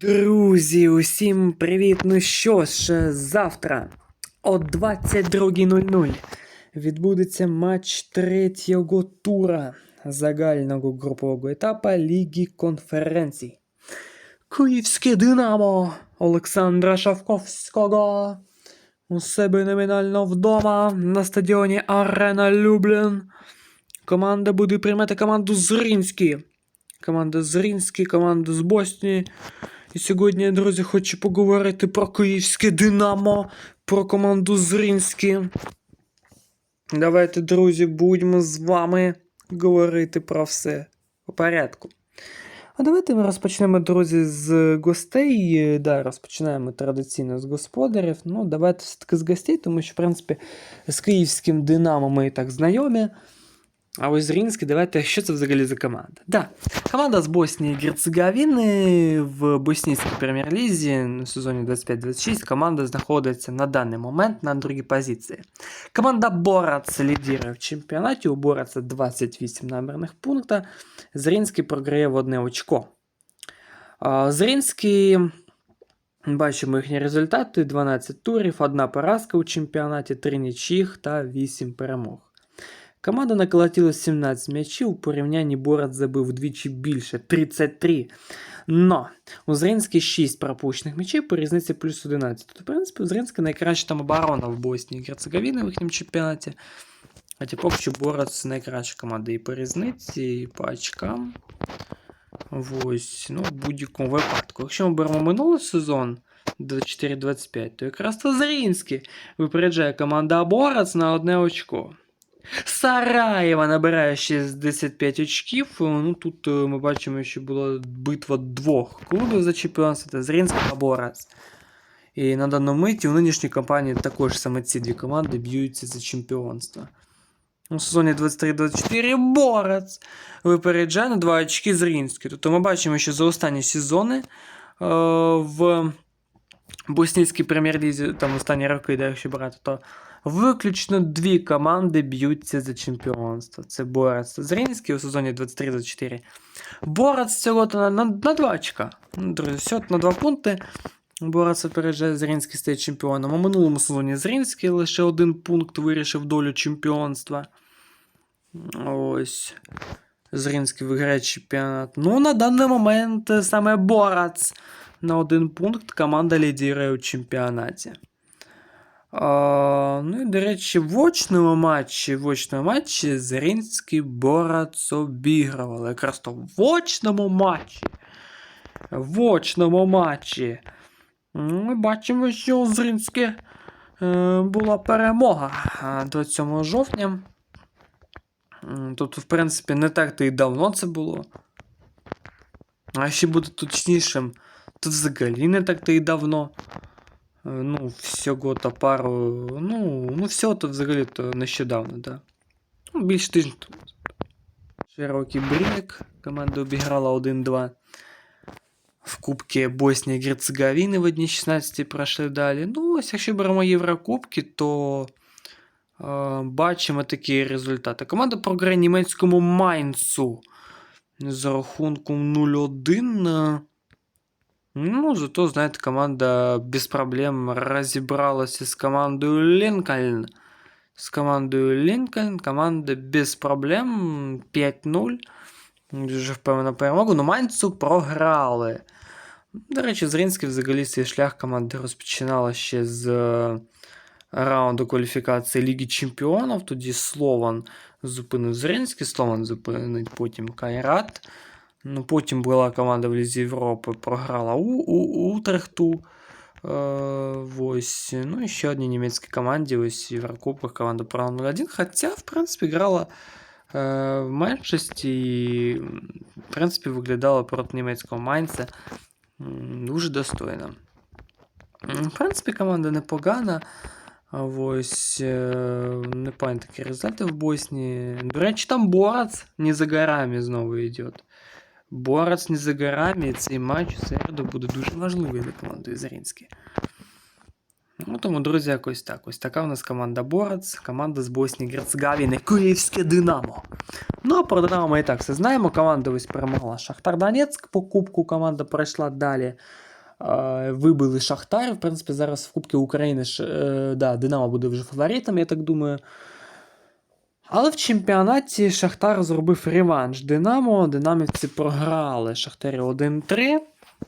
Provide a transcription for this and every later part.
Друзі, усім привіт! Ну що ж, завтра о 22.00 відбудеться матч третього тура загального групового етапу Ліги конференцій. Київське Динамо Олександра Шавковського у себе номінально вдома на стадіоні Арена Люблін. Команда буде приймати команду з Ринські. Команда з команда з Боснії. І сьогодні, друзі, хочу поговорити про київське Динамо, про команду Зринські. Давайте, друзі, будемо з вами говорити про все по порядку. А давайте ми розпочнемо, друзі, з гостей. Да, розпочинаємо традиційно з господарів. Ну, давайте все-таки з гостей, тому що, в принципі, з київським Динамо ми і так знайомі. А ось Зрінський, давайте, що це взагалі за команда? Да, команда з Боснії і Герцеговини в боснійській прем'єр-лізі на сезоні 25-26 команда знаходиться на даний момент на другій позиції. Команда Борац лідірує в чемпіонаті, у Бораца 28 номерних пунктів. Зрінський програє в одне очко. А, Зрінський, бачимо їхні результати: 12 турів, одна поразка у чемпіонаті, 3 нічих та 8 перемог. Команда наколотила 17 м'ячів, у порівнянні Борат забив вдвічі більше 33. Но у Зринській 6 пропущених м'ячів по різниці плюс 11. Тобто, в принципі, у Зринська найкраща там оборона в Боснії і Герцеговіні в їхньому чемпіонаті. Хоча поки що Борат найкраща команда і по різниці, і по очкам. Ось, ну, в будь-якому випадку. Якщо ми беремо минулий сезон 24-25, то якраз то Зринський випереджає команда Борац на одне очко. Сараєва набирає 65 очків. Ну, Тут е, ми бачимо, що була битва двох клубів за чемпіонство це Зрінська та Борас. І на даному миті у нинішній кампанії також саме ці дві команди б'ються за чемпіонство. У сезоні 23-24 Борац випереджає на 2 очки Зрінський. Тобто ми бачимо, що за останні сезони е, в боснійській прем'єр-лізі, там останні роки, де якщо брати, то Виключно дві команди б'ються за чемпіонство. Це Борац та Зрінський у сезоні 23-24. Борац цього на, на, на 2 очка. Ну, Друзі, все на 2 пункти. Борац опереджає Зрінський стає чемпіоном. У минулому сезоні Зрінський лише один пункт вирішив долю чемпіонства. Ось. Зрінський виграє чемпіонат. Ну, на даний момент саме Борац на один пункт команда лідірує у чемпіонаті. Ну і, до речі, в очному матчі в очному матчі Зринський Борац обігрували. Якраз то в очному матчі. В очному матчі. Ми бачимо, що у Зринське е, була перемога 27 жовтня. Тобто, в принципі, не так то і давно це було. А ще бути точнішим, то взагалі не так то і давно. Е, ну, всього то пару. Ну, ну всього то взагалі то нещодавно, да. Ну, більше тижня тому. Широкий брік. Команда обіграла 1-2. В Кубці Боснії Герцеговини в 1-16 пройшли далі. Ну, ось якщо беремо Єврокубки, то е, бачимо такі результати. Команда програє німецькому Майнцу з рахунком 0-1. Ну, зато, знаете, команда без проблем разобралась с командой Линкольн. С командой Лінкольн, команда без проблем 5-0. Дуже впевнена перемогу, но Майнцу програли. До речі, Зринський взагалі свій шлях команди розпочинала ще з е, раунду кваліфікації Ліги Чемпіонів. Тоді Слован зупинив Зринський, Слован зупинить потім Кайрат. Ну, Потім була команда в Лізі Європи, програла у, у Утрехту. Е, ось. Ну і ще одній німецькій команді, ось в Єврокубках команда програла 0-1. Хоча, в принципі, грала е, в меншості і, в принципі, виглядала проти німецького Майнца дуже достойно. В принципі, команда непогана. Ось, е, непогані такі результати в Боснії. До речі, там Борац не за горами знову йде. Борац не за горами, і цей матч у середу буде дуже важливий для команди Зрінські. Ну, тому, друзі, якось так. Ось така у нас команда Борац, команда з Боснії Герцеговини, Київське Динамо. Ну, а про Динамо ми і так все знаємо. Команда ось перемогла Шахтар Донецьк по кубку. Команда пройшла далі. вибили Шахтар. В принципі, зараз в Кубці України ж, е, да, Динамо буде вже фаворитом, я так думаю. Але в чемпіонаті Шахтар зробив реванш Динамо. Динамівці програли Шахтарі 1-3.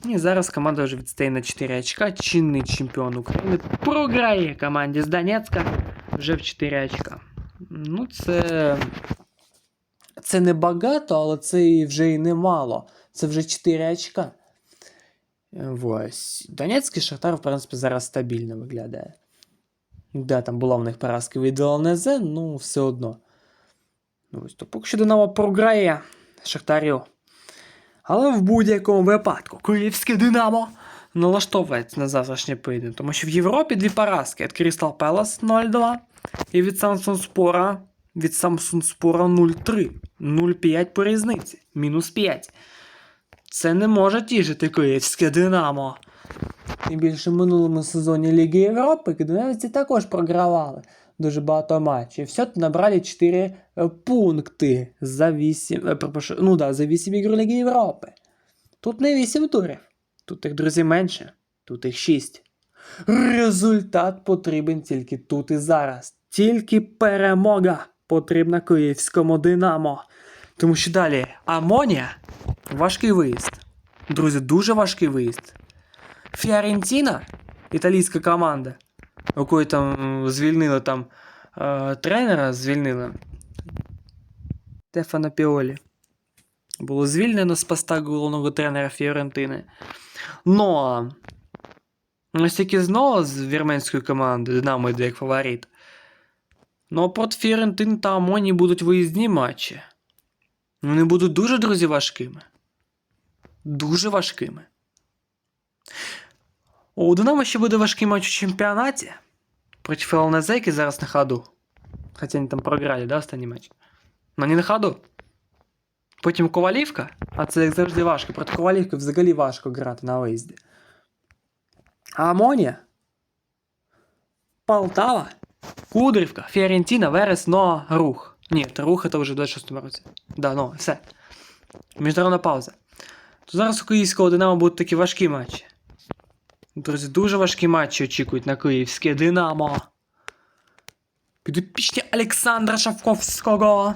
І зараз команда вже відстає на 4 очка. Чинний чемпіон України програє команді з Донецька вже в 4 очка. Ну, це. Це не багато, але це вже і немало. Це вже 4 очка. Ось. Донецький Шахтар, в принципі, зараз стабільно виглядає. Да, там була в них поразка від ЛНЗ, ну все одно. Ну, Ось, то поки що Динамо програє Шахтарю. Але в будь-якому випадку Київське Динамо налаштовується на завтрашній поєдинок, тому що в Європі дві поразки від Crystal Palace 0-2 і від Samsung від Samsung Спора 0-3. 0-5 по різниці. Мінус 5. Це не може тішити Київське Динамо. Тим більше в минулому сезоні Ліги Європи кидинавці також програвали дуже багато матчів. Все набрали 4 е, пункти за 8. е, Ну да, за 8 ігор Ліги Європи. Тут не 8 турів. Тут їх, друзі, менше. Тут їх 6. Результат потрібен тільки тут і зараз. Тільки перемога потрібна київському Динамо. Тому що далі Амонія важкий виїзд. Друзі, дуже важкий виїзд. Фіорентіна, італійська команда, якої там звільнили там е, тренера, звільнили Стефана Піолі. Було звільнено з поста головного тренера Фіорентини. Но ось тільки знову з вірменської команди Динамо йде як фаворит. Ну, проти Фіорентини та Амоні будуть виїзні матчі. Вони будуть дуже, друзі, важкими. Дуже важкими. У Динамо ще буде важкий матч у чемпіонаті проти ЛНЗ, який зараз на ходу. Хоча вони там програли, да, останній матч. Но не на ходу. Потім Ковалівка, а це як завжди важко. Проти Ковалівки взагалі важко грати на виїзді. А Амонія, Полтава, Кудрівка, Фіорентіна, Верес, но Рух. Ні, та Рух це вже в 26 році. Да, ну, все. Міжнародна пауза. То зараз у київського Динамо будуть такі важкі матчі. Друзі, дуже важкі матчі очікують на київське Динамо. Підопічні Олександра Шавковського.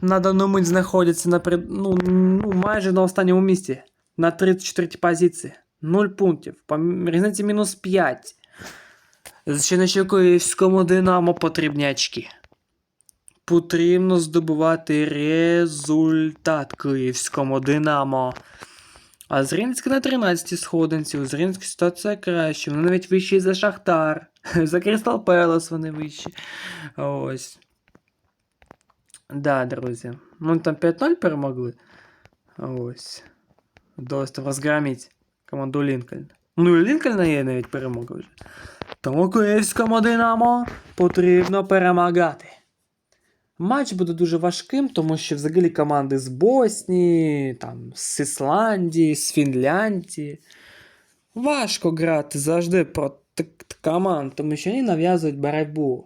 На дану мить знаходяться на ну, ну, майже на останньому місці. На 34 позиції. 0 пунктів. По різниці мінус 5. Ще київському Динамо потрібні очки. Потрібно здобувати результат київському Динамо. А Зринська на 13 сходинці. У Зринській ситуація краще. Вони навіть вищі за Шахтар. За Крістал Пелес вони вищі. Ось. Да, друзі. Ну там 5-0 перемогли. Ось. Вдалося розгромити команду Лінкольн. Ну і Лінкольна є навіть перемога. Тому київському Динамо потрібно перемагати. Матч буде дуже важким, тому що взагалі команди з Боснії, там, з Ісландії, з Фінляндії. Важко грати завжди проти команд, тому що вони нав'язують боротьбу.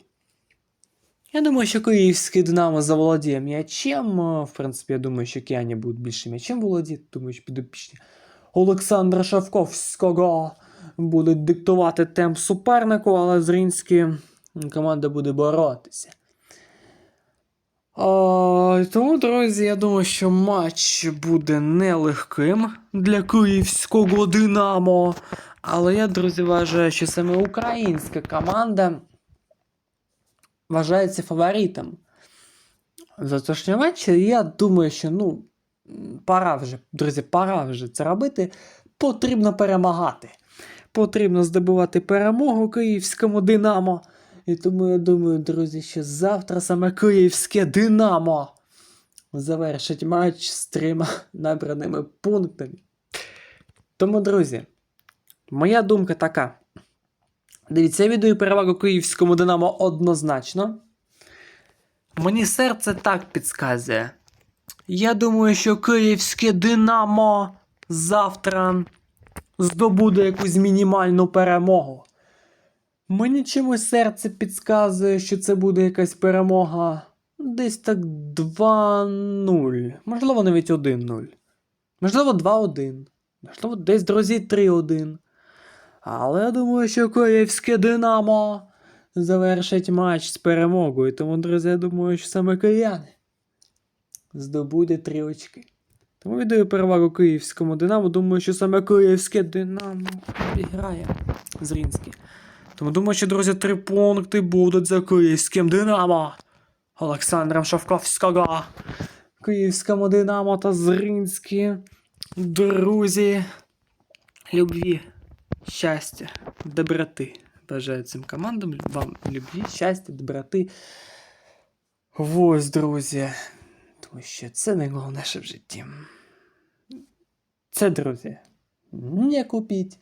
Я думаю, що київський Динамо заволодіє м'ячем. В принципі, я думаю, що кияні будуть більше м'ячем володіти. Думаю, що підопічні Олександра Шавковського будуть диктувати темп супернику, але Зринські команда буде боротися. А, тому, друзі, я думаю, що матч буде нелегким для київського Динамо. Але я, друзі, вважаю, що саме українська команда вважається фаворитом. Завтрашнього матчу, я думаю, що ну, пора вже, друзі, пора вже це робити. Потрібно перемагати. Потрібно здобувати перемогу київському Динамо. І тому я думаю, друзі, що завтра саме київське Динамо завершить матч з трьома набраними пунктами. Тому, друзі, моя думка така. Дивіться, я віддаю перевагу київському Динамо однозначно. Мені серце так підказує. Я думаю, що київське Динамо завтра здобуде якусь мінімальну перемогу. Мені чомусь серце підказує, що це буде якась перемога десь так 2-0. Можливо, навіть 1-0. Можливо, 2-1. Можливо, десь, друзі, 3-1. Але я думаю, що київське Динамо завершить матч з перемогою. Тому, друзі, я думаю, що саме кияни здобуде три очки. Тому віддаю перевагу київському Динамо. Думаю, що саме київське Динамо обіграє Зрінське. Тому думаю, що, друзі, три пункти будуть за київським Динамо. Олександром Шовковського. Київському Динамо та Зрінські. Друзі. Любві, щастя, доброти. Бажаю цим командам вам любві, щастя, доброти. Ось, друзі. Тому що це найголовніше в житті. Це, друзі, не купіть.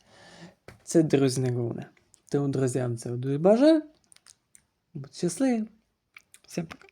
Це, друзі, не головне. Тому, друзі, я вам це дуже бажаю. Будьте щасливі. Всім пока.